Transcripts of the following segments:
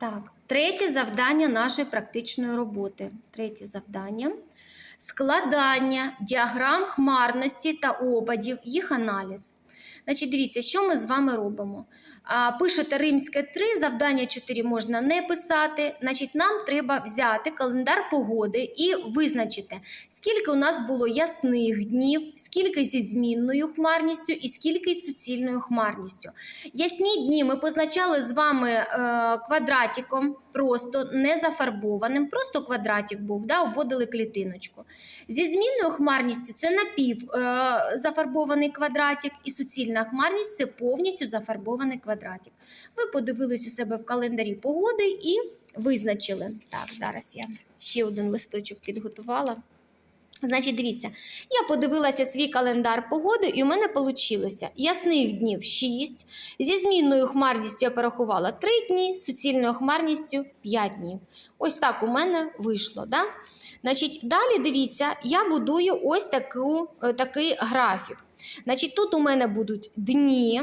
Так, третє завдання нашої практичної роботи. Третє завдання складання діаграм хмарності та опадів, їх аналіз. Значить, дивіться, що ми з вами робимо. Пишете римське 3, завдання 4 можна не писати. Значить, нам треба взяти календар погоди і визначити, скільки у нас було ясних днів, скільки зі змінною хмарністю і скільки з суцільною хмарністю. Ясні дні ми позначали з вами е, квадратиком, просто не зафарбованим, просто квадратик був, да, обводили клітиночку. Зі змінною хмарністю це напів е, зафарбований квадратик, і суцільна хмарність це повністю зафарбований квадратик. Ви подивились у себе в календарі погоди і визначили. Так, зараз я ще один листочок підготувала. Значить, дивіться, я подивилася свій календар погоди, і у мене вийшло ясних днів 6, зі змінною хмарністю я порахувала 3 дні, з суцільною хмарністю 5 днів. Ось так у мене вийшло. Да? Значить, далі дивіться, я будую ось таку, е, такий графік. Значить, тут у мене будуть дні,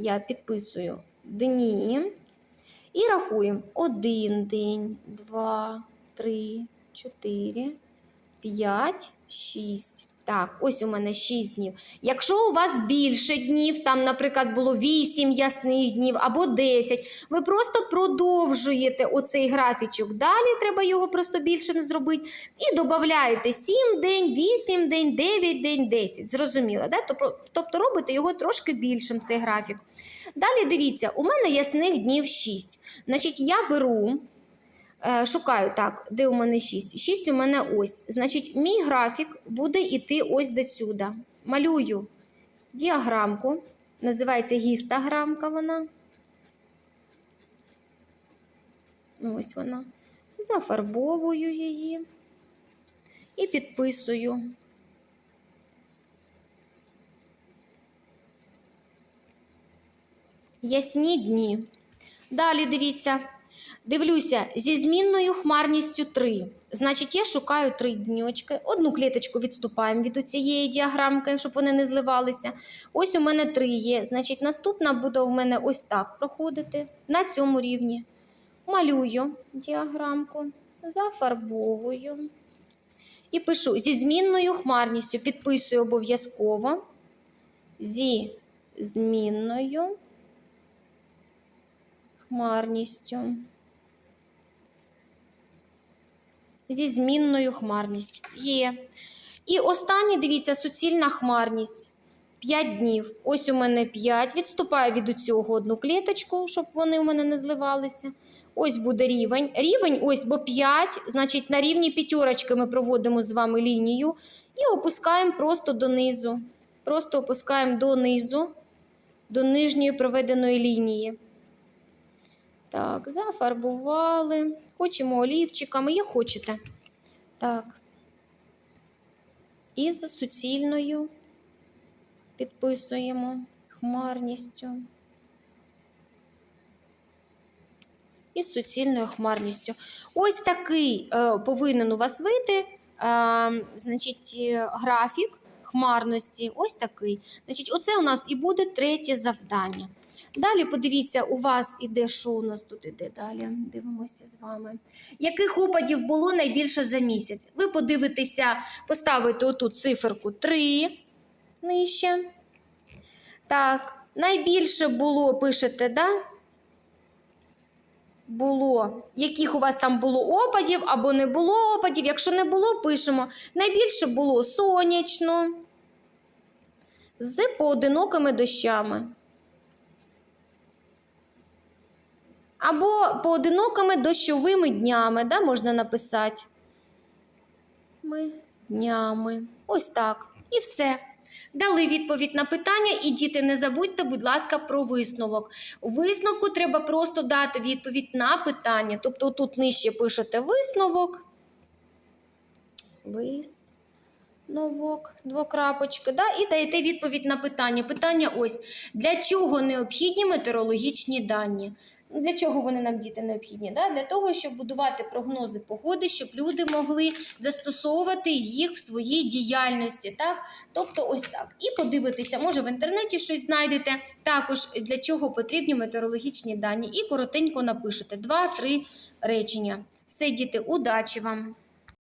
я підписую дні. І рахуємо: один день, два, три, чотири, п'ять, шість. Так, ось у мене 6 днів. Якщо у вас більше днів, там, наприклад, було 8 ясних днів або 10, ви просто продовжуєте оцей графічок. Далі треба його просто більшим зробити. І додаєте 7 день, 8 день, 9 день, 10. Зрозуміло, да? Тобто- робите його трошки більшим, цей графік. Далі дивіться, у мене ясних днів 6. Значить, я беру. Е, Шукаю так, де у мене 6? 6 у мене ось. Значить, мій графік буде йти ось до сюди. Малюю діаграмку. Називається гістограмка вона. Ось вона. Зафарбовую її і підписую. Ясні дні. Далі дивіться. Дивлюся, зі змінною хмарністю 3. Значить, я шукаю 3 дньочки. Одну кліточку відступаємо від цієї діаграмки, щоб вони не зливалися. Ось у мене 3 є. Значить, наступна буде у мене ось так проходити на цьому рівні. Малюю діаграмку, зафарбовую. І пишу зі змінною хмарністю. Підписую обов'язково. Зі змінною хмарністю. Зі змінною хмарністю. Є. І останнє, дивіться, суцільна хмарність. 5 днів. Ось у мене 5. Відступаю від цього одну кліточку, щоб вони у мене не зливалися. Ось буде рівень. Рівень ось, бо 5, значить, на рівні п'ятерочки ми проводимо з вами лінію і опускаємо просто донизу. Просто опускаємо донизу, до нижньої проведеної лінії. Так, зафарбували. Хочемо олівчиками, як хочете. Так. І з суцільною підписуємо хмарністю. І з суцільною хмарністю. Ось такий е, повинен у вас вийти е, значить, е, графік хмарності. Ось такий. Значить, Оце у нас і буде третє завдання. Далі подивіться, у вас іде, що у нас тут іде далі. Дивимося з вами. Яких опадів було найбільше за місяць? Ви подивитеся, поставите оту циферку 3 нижче. Так, найбільше було, пишете, да? Було. Яких у вас там було опадів або не було опадів. Якщо не було, пишемо. Найбільше було сонячно з поодинокими дощами. Або поодинокими дощовими днями, да, можна написати. Ми днями. Ось так. І все. Дали відповідь на питання, і діти, не забудьте, будь ласка, про висновок. У висновку треба просто дати відповідь на питання. Тобто, тут нижче пишете висновок. Висновок, двокрапочки, да? і даєте відповідь на питання. Питання ось: для чого необхідні метеорологічні дані? Для чого вони нам діти необхідні? Да? Для того, щоб будувати прогнози погоди, щоб люди могли застосовувати їх в своїй діяльності. Так? Тобто, ось так. І подивитися, може в інтернеті щось знайдете. Також для чого потрібні метеорологічні дані. І коротенько напишете два-три речення. Все, діти, удачі вам!